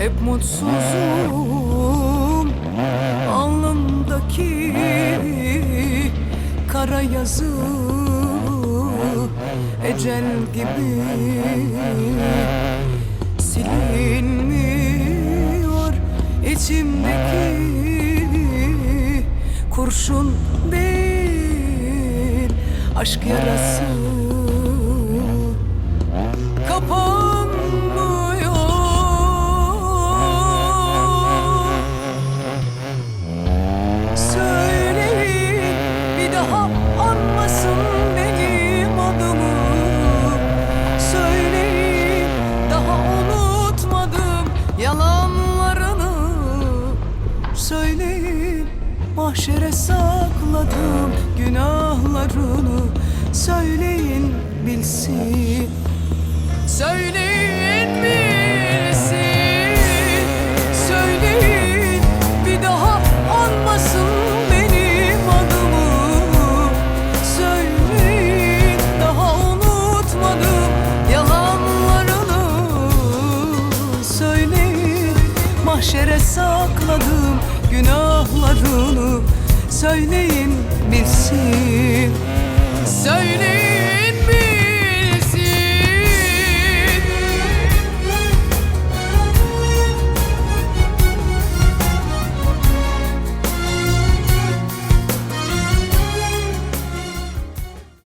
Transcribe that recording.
Hep mutsuzum Alnımdaki kara yazı Ecel gibi Silinmiyor içimdeki Kurşun değil aşk yarası anmasın benim adımı. Söyleyin daha unutmadım yalanlarını. Söyleyin mahşere sakladım günahlarını. Söyleyin bilsin. Söyleyin bilsin. Söyleyin mahşere sakladım günahlarını Söyleyin bilsin